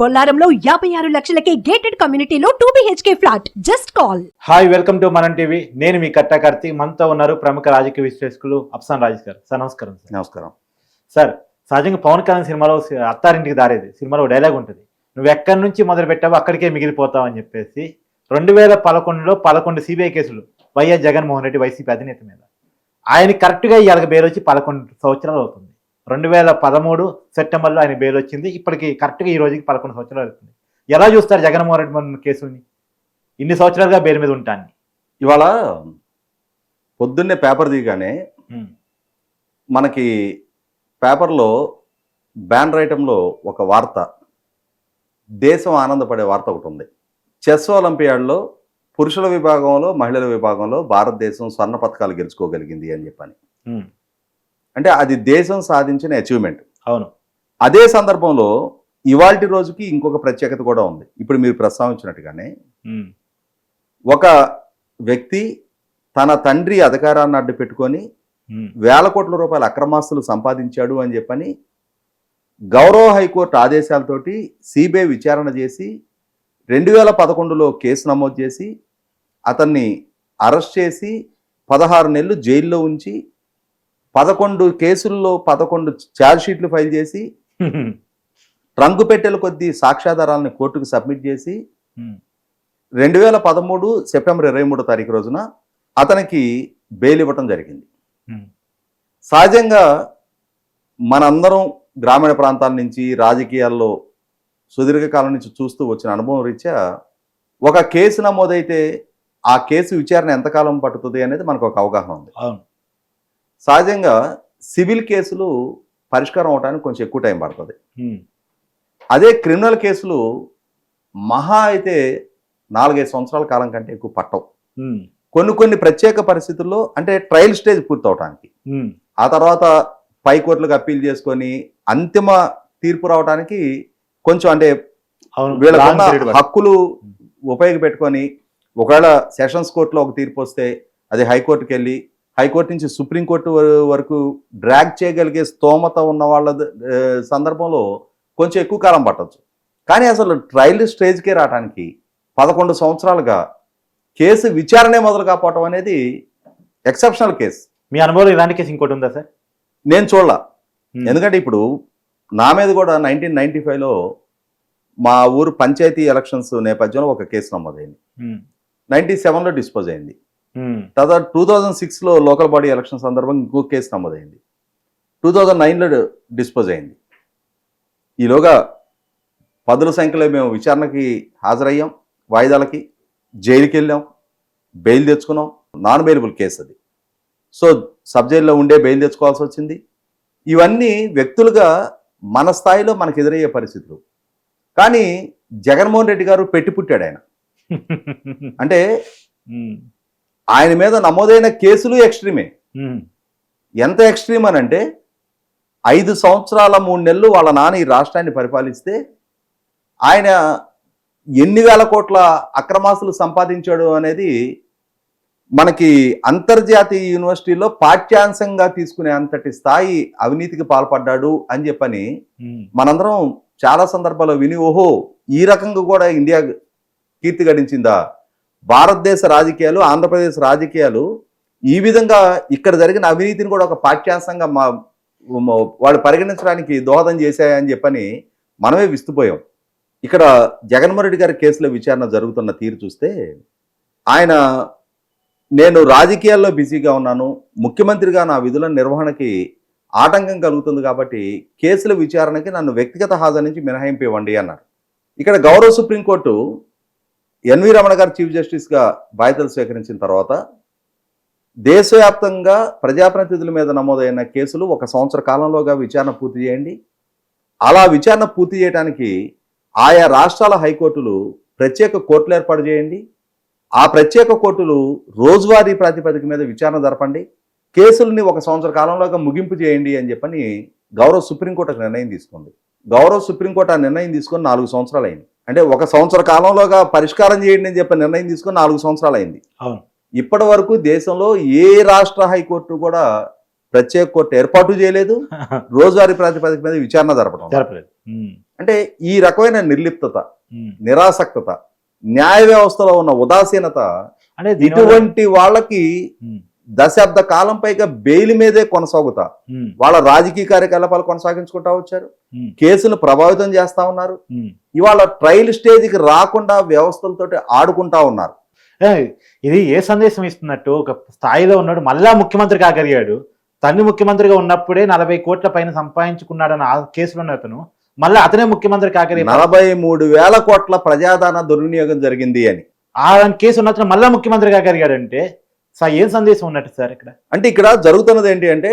బొల్లారంలో యాభై ఆరు లక్షలకే గేటెడ్ కమ్యూనిటీలో two BHK flat just call hi welcome to Manam TV నేను మీ కట్టకర్తి మనతో ఉన్నారు ప్రముఖ రాజకీయ విశ్లేషకులు అప్సాన్ రాజేష్ గారు సార్ నమస్కారం సార్. నమస్కారం. సార్ సహజంగా పవన్ కళ్యాణ్ సినిమాలో అత్తారింటికి దారేది. సినిమాలో డైలాగ్ ఉంటుంది. నువ్వు ఎక్కడి నుంచి మొదలు పెట్టావో అక్కడికే మిగిలిపోతావు అని చెప్పేసి రెండు వేల పదకొండులో పదకొండు సిబిఐ కేసులు వైఎస్ జగన్మోహన్ రెడ్డి వైసీపీ అధినేత మీద. ఆయన కరెక్ట్గా ఇవాళ బెయిల్ వచ్చి పదకొండు సంవత్సరాలు అవుతుంది. రెండు వేల పదమూడు సెప్టెంబర్లో ఆయన బెయిల్ వచ్చింది ఇప్పటికి కరెక్ట్గా ఈ రోజుకి పదకొండు సంవత్సరాలు అవుతుంది. ఎలా చూస్తారు జగన్మోహన్ రెడ్డి మన కేసుని? ఇన్ని సంవత్సరాలుగా బెయిల్ మీద ఉంటాను ఇవాళ పొద్దున్నే పేపర్ దిగానే మనకి పేపర్లో బ్యాన్ రైటంలో ఒక వార్త దేశం ఆనందపడే వార్త ఒకటి ఉంది. చెస్ ఒలింపియాడ్లో పురుషుల విభాగంలో మహిళల విభాగంలో భారతదేశం స్వర్ణ పథకాలు గెలుచుకోగలిగింది అని చెప్పని. అంటే అది దేశం సాధించిన అచీవ్మెంట్ అవును అదే సందర్భంలో ఇవాల్టి రోజుకి ఇంకొక ప్రత్యేకత కూడా ఉంది ఇప్పుడు మీరు ప్రస్తావించినట్టుగానే. ఒక వ్యక్తి తన తండ్రి అధికారాన్ని అడ్డు పెట్టుకొని. వేల కోట్ల రూపాయల అక్రమాస్తులు సంపాదించాడు అని చెప్పని గౌరవ హైకోర్టు ఆదేశాలతోటి సిబిఐ విచారణ చేసి రెండు వేల పదకొండులో కేసు నమోదు చేసి అతన్ని అరెస్ట్ చేసి పదహారు నెలలు జైల్లో ఉంచి పదకొండు కేసుల్లో పదకొండు ఛార్జ్షీట్లు ఫైల్ చేసి ట్రంకు పెట్టెల కొద్దీ సాక్ష్యాధారాలను కోర్టుకు సబ్మిట్ చేసి ఉమ్. రెండు వేల పదమూడు సెప్టెంబర్ ఇరవై మూడో తారీఖు రోజున అతనికి బెయిల్ ఇవ్వటం జరిగింది ఉమ్. సహజంగా మనందరం గ్రామీణ ప్రాంతాల నుంచి రాజకీయాల్లో సుదీర్ఘకాలం నుంచి చూస్తూ వచ్చిన అనుభవం రీత్యా ఒక కేసు నమోదైతే ఆ కేసు విచారణ ఎంతకాలం పట్టుతుంది అనేది మనకు ఒక అవగాహన ఉంది అవును సహజంగా సివిల్ కేసులు పరిష్కారం అవడానికి కొంచెం ఎక్కువ టైం పడుతుంది. అదే క్రిమినల్ కేసులు మహా అయితే నాలుగైదు సంవత్సరాల కాలం కంటే ఎక్కువ పట్టవు. కొన్ని కొన్ని ప్రత్యేక పరిస్థితుల్లో అంటే ట్రయల్ స్టేజ్ పూర్తవటానికి. ఆ తర్వాత పై కోర్టులకు అప్పీల్ చేసుకొని అంతిమ తీర్పు రావడానికి కొంచెం అంటే వీళ్ళకున్న. హక్కులు ఉపయోగపెట్టుకొని ఒకవేళ సెషన్స్ కోర్టులో ఒక తీర్పు వస్తే అది హైకోర్టుకి వెళ్ళి హైకోర్టు నుంచి సుప్రీంకోర్టు వరకు డ్రాగ్ చేయగలిగే స్తోమత ఉన్న వాళ్ళ సందర్భంలో కొంచెం ఎక్కువ కాలం పట్టొచ్చు కానీ అసలు ట్రయల్ స్టేజ్కే రావడానికి పదకొండు సంవత్సరాలుగా కేసు విచారణే మొదలు కాపోవటం అనేది ఎక్సెప్షనల్ కేసు మీ అనుభవంలో ఇలాంటి కేసు ఇంకోటి ఉందా సార్ నేను చూడాల. ఎందుకంటే ఇప్పుడు నా మీద కూడా నైన్టీన్ నైన్టీ ఫైవ్లో మా ఊరు పంచాయతీ ఎలక్షన్స్ నేపథ్యంలో ఒక కేసు నమోదైంది. నైన్టీ సెవెన్లో డిస్పోజ్ అయింది. తర్వాత టూ థౌజండ్ సిక్స్లో లోకల్ బాడీ ఎలక్షన్ సందర్భంగా ఇంకో కేసు నమోదైంది. టూ థౌజండ్ నైన్లో డిస్పోజ్ అయింది. ఈలోగా పదుల సంఖ్యలో మేము విచారణకి హాజరయ్యాం వాయిదాలకి జైలుకి వెళ్ళాం బెయిల్ తెచ్చుకున్నాం. నాన్ బెయిలబుల్ కేసు అది. సో సబ్ జైల్లో ఉండే బెయిల్ తెచ్చుకోవాల్సి వచ్చింది. ఇవన్నీ వ్యక్తులుగా మన స్థాయిలో మనకు ఎదురయ్యే పరిస్థితులు. కానీ జగన్మోహన్ రెడ్డి గారు పెట్టి పుట్టాడు ఆయన. అంటే ఉమ్. ఆయన మీద నమోదైన కేసులు ఎక్స్ట్రీమే. ఎంత ఎక్స్ట్రీమ్ అని అంటే ఐదు సంవత్సరాల మూడు నెలలు వాళ్ళ నాన్న ఈ రాష్ట్రాన్ని పరిపాలిస్తే ఆయన ఎన్ని వేల కోట్ల అక్రమాస్తులు సంపాదించాడు అనేది మనకి అంతర్జాతీయ యూనివర్సిటీలో పాఠ్యాంశంగా తీసుకునే అంతటి స్థాయి అవినీతికి పాల్పడ్డాడు అని చెప్పని. మనందరం చాలా సందర్భాల్లో విని ఓహో ఈ రకంగా కూడా ఇండియా కీర్తి గడించిందా భారతదేశ రాజకీయాలు ఆంధ్రప్రదేశ్ రాజకీయాలు ఈ విధంగా ఇక్కడ జరిగిన అవినీతిని కూడా ఒక పాఠ్యాంశంగా మా వాళ్ళు పరిగణించడానికి దోహదం చేశాయని చెప్పని మనమే విస్తుపోయాం. ఇక్కడ జగన్మోహన్ రెడ్డి గారి కేసులో విచారణ జరుగుతున్న తీరు చూస్తే ఆయన నేను రాజకీయాల్లో బిజీగా ఉన్నాను ముఖ్యమంత్రిగా నా విధుల నిర్వహణకి ఆటంకం కలుగుతుంది కాబట్టి కేసుల విచారణకి నన్ను వ్యక్తిగత హాజరు నుంచి మినహాయింపు ఇవ్వండి అన్నారు. ఇక్కడ గౌరవ సుప్రీంకోర్టు ఎన్వి రమణ గారు చీఫ్ జస్టిస్గా బాధ్యతలు స్వీకరించిన తర్వాత దేశవ్యాప్తంగా ప్రజాప్రతినిధుల మీద నమోదైన కేసులు ఒక సంవత్సర కాలంలోగా విచారణ పూర్తి చేయండి. అలా విచారణ పూర్తి చేయడానికి ఆయా రాష్ట్రాల హైకోర్టులు ప్రత్యేక కోర్టులు ఏర్పాటు చేయండి. ఆ ప్రత్యేక కోర్టులు రోజువారీ ప్రాతిపదిక మీద విచారణ జరపండి. కేసుల్ని ఒక సంవత్సర కాలంలోగా ముగింపు చేయండి అని చెప్పని గౌరవ సుప్రీంకోర్టు నిర్ణయం తీసుకుంది. గౌరవ సుప్రీంకోర్టు ఆ నిర్ణయం తీసుకొని నాలుగు సంవత్సరాలు అయింది అంటే ఒక సంవత్సర కాలంలోగా పరిష్కారం చేయండి అని చెప్పి నిర్ణయం తీసుకొని నాలుగు సంవత్సరాలు అయింది. అవును. ఇప్పటి వరకు దేశంలో ఏ రాష్ట్ర హైకోర్టు కూడా ప్రత్యేక కోర్టు ఏర్పాటు చేయలేదు. రోజువారీ ప్రాతిపదిక మీద విచారణ జరపడం. జరపలేదు. అంటే ఈ రకమైన నిర్లిప్తత. నిరాసక్తత న్యాయ వ్యవస్థలో ఉన్న ఉదాసీనత ఇటువంటి వాళ్ళకి దశాబ్ద కాలం పైగా బెయిల్ మీదే కొనసాగుతా. వాళ్ళ రాజకీయ కార్యకలాపాలు కొనసాగించుకుంటా వచ్చారు. కేసులు ప్రభావితం చేస్తా ఉన్నారు. ఇవాళ ట్రయల్ స్టేజ్కి రాకుండా వ్యవస్థలతోటి ఆడుకుంటా ఉన్నారు. ఇది ఏ సందేశం ఇస్తున్నట్టు ఒక స్థాయిలో ఉన్నాడు మళ్ళా ముఖ్యమంత్రి కాగలిగాడు. తండ్రి ముఖ్యమంత్రిగా ఉన్నప్పుడే నలభై కోట్ల పైన సంపాదించుకున్నాడని ఆ కేసులో ఉన్న అతను. మళ్ళీ అతనే ముఖ్యమంత్రి కాగలిగాడు. నలభై మూడు వేల కోట్ల ప్రజాదాన దుర్వినియోగం జరిగింది అని. ఆ కేసు ఉన్న అతను మళ్ళా ముఖ్యమంత్రి కాగలిగాడంటే సార్ ఏం సందేశం ఉన్నట్టు సార్ ఇక్కడ? అంటే ఇక్కడ జరుగుతున్నది ఏంటి అంటే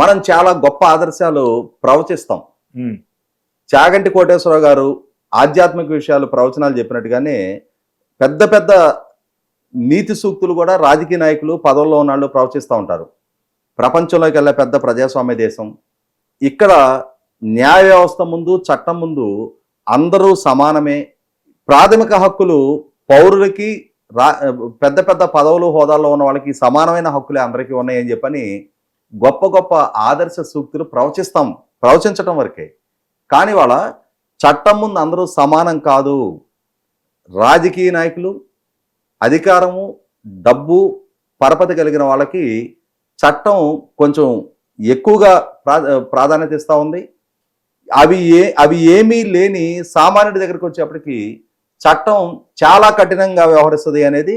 మనం చాలా గొప్ప ఆదర్శాలు ప్రవచిస్తాం. చాగంటి కోటేశ్వరరావు గారు ఆధ్యాత్మిక విషయాలు ప్రవచనాలు చెప్పినట్టుగానే పెద్ద పెద్ద నీతి సూక్తులు కూడా రాజకీయ నాయకులు పదవుల్లో ఉన్నాళ్ళు ప్రవచిస్తూ ఉంటారు. ప్రపంచంలోకి వెళ్ళే పెద్ద ప్రజాస్వామ్య దేశం. ఇక్కడ న్యాయ వ్యవస్థ ముందు చట్టం ముందు అందరూ సమానమే. ప్రాథమిక హక్కులు పౌరులకి రా పెద్ద పెద్ద పదవులు హోదాల్లో ఉన్న వాళ్ళకి సమానమైన హక్కులే అందరికీ ఉన్నాయని చెప్పని గొప్ప గొప్ప ఆదర్శ సూక్తులు ప్రవచిస్తాం ప్రవచించటం వరకే. కానీ వాళ్ళ చట్టం ముందు అందరూ సమానం కాదు. రాజకీయ నాయకులు అధికారము డబ్బు పరపతి కలిగిన వాళ్ళకి చట్టం కొంచెం ఎక్కువగా ప్రా ప్రాధాన్యత ఇస్తూ ఉంది. అవి ఏ అవి ఏమీ లేని సామాన్యుడి దగ్గరికి వచ్చేప్పటికీ చట్టం చాలా కఠినంగా వ్యవహరిస్తుంది అనేది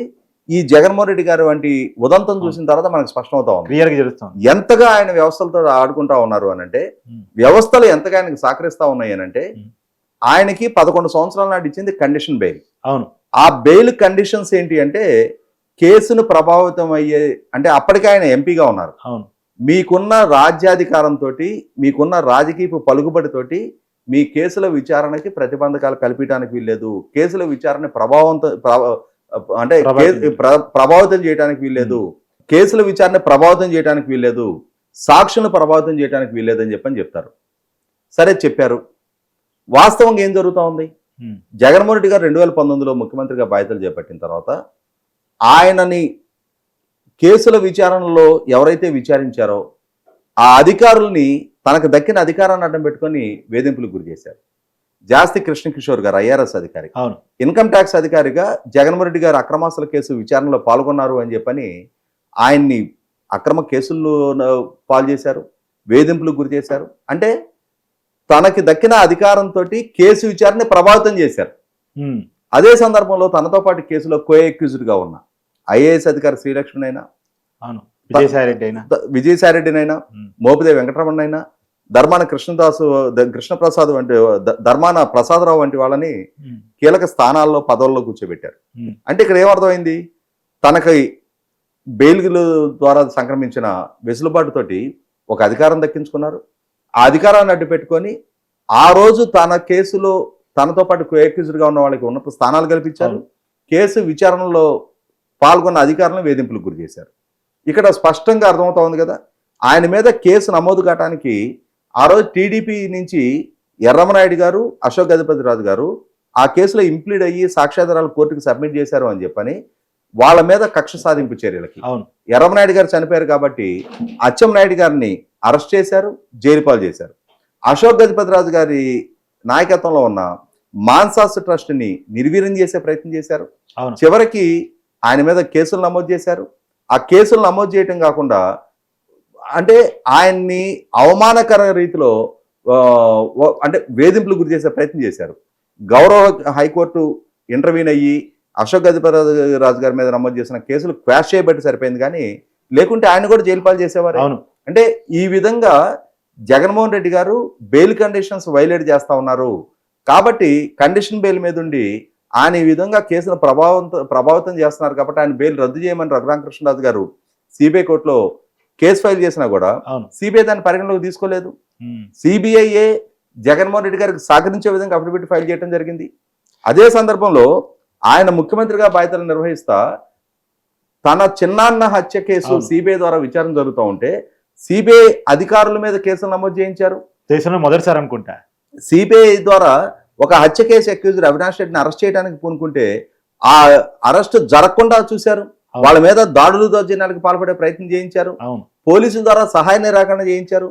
ఈ జగన్మోహన్ రెడ్డి గారు వంటి ఉదంతం చూసిన తర్వాత మనకు స్పష్టమవుతా ఉంది. క్లియర్గా తెలుస్తుంది ఎంతగా ఆయన వ్యవస్థలతో ఆడుకుంటా ఉన్నారు అని అంటే. వ్యవస్థలు ఎంతగా ఆయనకు సహకరిస్తా ఉన్నాయి అని అంటే. ఆయనకి పదకొండు సంవత్సరాల నాటి ఇచ్చింది కండిషన్ బెయిల్ అవును. ఆ బెయిల్ కండిషన్స్ ఏంటి అంటే కేసును ప్రభావితం అయ్యే అంటే అప్పటికే ఆయన ఎంపీగా ఉన్నారు. అవును. మీకున్న రాజ్యాధికారంతో మీకున్న రాజకీయపు పలుకుబడితోటి మీ కేసుల విచారణకి ప్రతిబంధకాలు కల్పించడానికి వీల్లేదు. కేసుల విచారణ ప్రభావంతో ప్రభ- అంటే ప్రభావితం చేయడానికి వీల్లేదు. కేసుల విచారణ ప్రభావితం చేయడానికి వీల్లేదు. సాక్షులను ప్రభావితం చేయడానికి వీల్లేదని చెప్పని చెప్తారు. సరే చెప్పారు. వాస్తవంగా ఏం జరుగుతూ ఉంది? జగన్మోహన్ రెడ్డి గారు రెండు వేల పంతొమ్మిదిలో ముఖ్యమంత్రిగా బాధ్యతలు చేపట్టిన తర్వాత ఆయనని కేసుల విచారణలో ఎవరైతే విచారించారో ఆ అధికారుల్ని తనకు దక్కిన అధికారాన్ని అడ్డం పెట్టుకొని వేధింపులకు గురి చేశారు. జాస్తి కృష్ణకిషోర్ గారు ఐఆర్ఎస్ అధికారి. అవును. ఇన్కమ్ ట్యాక్స్ అధికారిగా జగన్మోహన్ రెడ్డి గారు అక్రమాస్తుల కేసు విచారణలో పాల్గొన్నారు అని చెప్పని ఆయన్ని అక్రమ కేసుల్లో పాలు చేశారు వేధింపులకు గురి చేశారు. అంటే తనకి దక్కిన అధికారంతో కేసు విచారణ ప్రభావితం చేశారు. అదే సందర్భంలో తనతో పాటు కేసులో కో గా ఉన్న ఐఏఎస్ అధికారి శ్రీలక్ష్మణ్ అయినా అవును. విజయసాయి రెడ్డి అయినా. విజయసాయిరెడ్డినైనా మోపిదేవి వెంకటరమణ అయినా ధర్మాన కృష్ణదాసు కృష్ణప్రసాద్ వంటి ధర్మాన ప్రసాదరావు వంటి వాళ్ళని కీలక స్థానాల్లో పదవుల్లో కూర్చోబెట్టారు. అంటే ఇక్కడ ఏమర్థమైంది? తనకి బెయిల్ల ద్వారా సంక్రమించిన వెసులుబాటుతోటి ఒక అధికారం దక్కించుకున్నారు. ఆ అధికారాన్ని అడ్డు పెట్టుకొని ఆ రోజు తన కేసులో తనతో పాటు గా ఉన్న వాళ్ళకి ఉన్నత స్థానాలు కల్పించారు. కేసు విచారణలో పాల్గొన్న అధికారులను వేధింపులకు గురి చేశారు. ఇక్కడ స్పష్టంగా అర్థమవుతా ఉంది కదా. ఆయన మీద కేసు నమోదు కావడానికి ఆ రోజు టీడీపీ నుంచి ఎర్రమనాయుడు గారు అశోక్ గజపతి రాజు గారు ఆ కేసులో ఇంప్లీడ్ అయ్యి సాక్ష్యాధారాలు కోర్టుకు సబ్మిట్ చేశారు అని చెప్పని వాళ్ళ మీద కక్ష సాధింపు చర్యలకి. అవును. ఎర్రమనాయుడు గారు చనిపోయారు కాబట్టి అచ్చెన్నాయుడు గారిని అరెస్ట్ చేశారు జైలు పాలు చేశారు. అశోక్ గజపతి రాజు గారి నాయకత్వంలో ఉన్న మాన్సాస్ ట్రస్ట్ని నిర్వీర్యం చేసే ప్రయత్నం చేశారు. చివరికి ఆయన మీద కేసులు నమోదు చేశారు. ఆ కేసులు నమోదు చేయటం కాకుండా అంటే ఆయన్ని అవమానకర రీతిలో అంటే వేధింపులు గురి చేసే ప్రయత్నం చేశారు. గౌరవ హైకోర్టు ఇంటర్వ్యూన్ అయ్యి అశోక్ గజపతి రాజు గారి మీద నమోదు చేసిన కేసులు క్వాష్ చేయబట్టి సరిపోయింది కానీ లేకుంటే ఆయన కూడా జైలు పాలు చేసేవారు? అవును. అంటే ఈ విధంగా జగన్మోహన్ రెడ్డి గారు బెయిల్ కండిషన్స్ వైలేట్ చేస్తా ఉన్నారు. కాబట్టి కండిషన్ బెయిల్ మీద ఉండి ఆయన ఈ విధంగా కేసును ప్రభావంతం ప్రభావితం చేస్తున్నారు కాబట్టి ఆయన బెయిల్ రద్దు చేయమని రఘురామకృష్ణరాజు గారు సిబిఐ కోర్టులో కేసు ఫైల్ చేసినా కూడా సిబిఐ దాన్ని పరిగణలోకి తీసుకోలేదు. సిబిఐఏ జగన్మోహన్ రెడ్డి గారికి సహకరించే విధంగా అఫిడవిట్ ఫైల్ చేయడం జరిగింది. అదే సందర్భంలో ఆయన ముఖ్యమంత్రిగా బాధ్యతలు నిర్వహిస్తా తన చిన్నాన్న హత్య కేసు. సిబిఐ ద్వారా విచారణ జరుగుతూ ఉంటే సిబిఐ అధికారుల మీద కేసులు నమోదు చేయించారు. దేశంలో మొదటిసారి అనుకుంటా. సిబిఐ ద్వారా ఒక హత్య కేసు అక్యూజ్డ్ అవినాష్ రెడ్డిని అరెస్ట్ చేయడానికి పూనుకుంటే ఆ అరెస్ట్ జరగకుండా చూశారు. వాళ్ళ మీద దాడులు దౌర్జన్యాలకు పాల్పడే ప్రయత్నం చేయించారు. పోలీసుల ద్వారా సహాయ నిరాకరణ చేయించారు.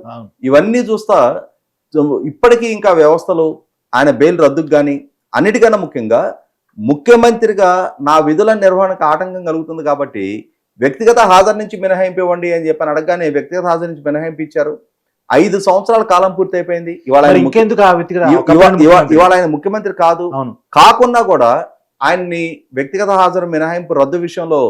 ఇవన్నీ చూస్తా ఇప్పటికీ ఇంకా వ్యవస్థలు ఆయన బెయిల్ రద్దుకు కానీ అన్నిటికన్నా ముఖ్యంగా ముఖ్యమంత్రిగా నా విధుల నిర్వహణకు ఆటంకం కలుగుతుంది కాబట్టి వ్యక్తిగత హాజరు నుంచి మినహాయింపు ఇవ్వండి అని చెప్పని అడగగానే వ్యక్తిగత హాజరు నుంచి మినహాయింపు ఇచ్చారు. ఐదు సంవత్సరాల కాలం పూర్తి అయిపోయింది ఇవాళ ఇంకెందుకు. ఇవాళ ఆయన ముఖ్యమంత్రి కాదు. కాకున్నా కూడా ఆయన్ని వ్యక్తిగత హాజరు మినహాయింపు రద్దు విషయంలో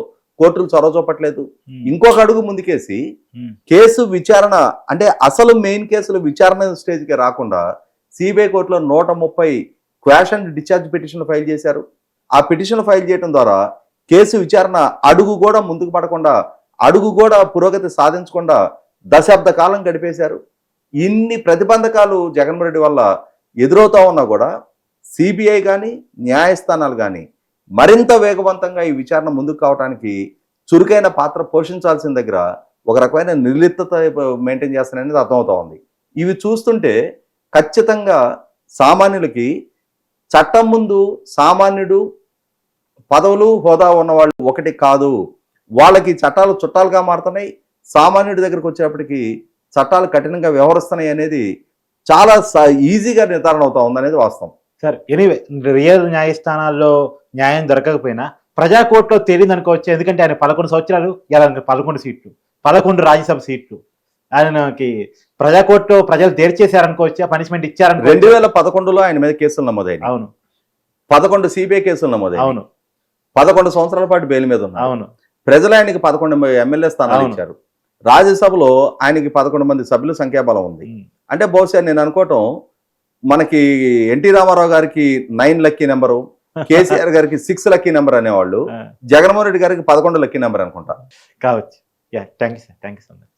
కోర్టులు చొరవ చూపట్లేదు. ఉమ్, ఇంకొక అడుగు ముందుకేసి ఉమ్, కేసు విచారణ అంటే అసలు మెయిన్ కేసులు విచారణ స్టేజ్కి రాకుండా సిబిఐ కోర్టులో నూట ముప్పై quash and discharge petition file చేశారు. ఆ పిటిషన్ ఫైల్ చేయడం ద్వారా కేసు విచారణ అడుగు కూడా ముందుకు పడకుండా అడుగు కూడా పురోగతి సాధించకుండా దశాబ్ద కాలం గడిపేశారు. ఇన్ని ప్రతిబంధకాలు జగన్మోహన్ రెడ్డి వల్ల ఎదురవుతా ఉన్నా కూడా సిబిఐ కానీ న్యాయస్థానాలు కానీ మరింత వేగవంతంగా ఈ విచారణ ముందుకు కావడానికి చురుకైన పాత్ర పోషించాల్సిన దగ్గర ఒక రకమైన నిర్లిప్తత మెయింటైన్ చేస్తాననేది అర్థమవుతా ఉంది. ఇవి చూస్తుంటే ఖచ్చితంగా సామాన్యులకి చట్టం ముందు సామాన్యుడు పదవులు హోదా ఉన్నవాళ్ళు ఒకటి కాదు. వాళ్ళకి చట్టాలు చుట్టాలుగా మారుతున్నాయి. సామాన్యుడి దగ్గరకు వచ్చేప్పటికి చట్టాలు కఠినంగా వ్యవహరిస్తున్నాయి అనేది చాలా ఈజీగా నిర్ధారణ అవుతా ఉందనేది వాస్తవం. సరే ఎనీవే రియల్ న్యాయస్థానాల్లో న్యాయం దొరకకపోయినా ప్రజా కోర్టులో తేలింది అనుకోవచ్చు ఎందుకంటే ఆయన పదకొండు సంవత్సరాలు ఇలా పదకొండు సీట్లు పదకొండు రాజ్యసభ సీట్లు. ఆయనకి ప్రజా కోర్టులో ప్రజలు తేల్చేశారనుకోవచ్చు పనిష్మెంట్ రెండు ఇచ్చారనుకోవచ్చు వేల పదకొండులో ఆయన మీద కేసులు నమోదైనాయి. అవును. పదకొండు సిబిఐ కేసులు నమోదైనాయి. అవును. పదకొండు సంవత్సరాల పాటు బెయిల్ మీద ఉన్నారు అవును. ప్రజలు ఆయనకి పదకొండు ఎమ్మెల్యే స్థానాలు. ఇచ్చారు. రాజ్యసభలో ఆయనకి పదకొండు మంది సభ్యుల సంఖ్యాబలం ఉంది. అంటే బహుశా నేను అనుకోవటం మనకి ఎన్టీ రామారావు గారికి నైన్ లక్కీ నెంబరు కేసీఆర్ గారికి సిక్స్ లక్కీ నెంబర్ అనేవాళ్ళు. జగన్మోహన్ రెడ్డి గారికి పదకొండు లక్కీ నెంబర్ అనుకుంటా. కావచ్చు. Yeah thank you sir thank you so much.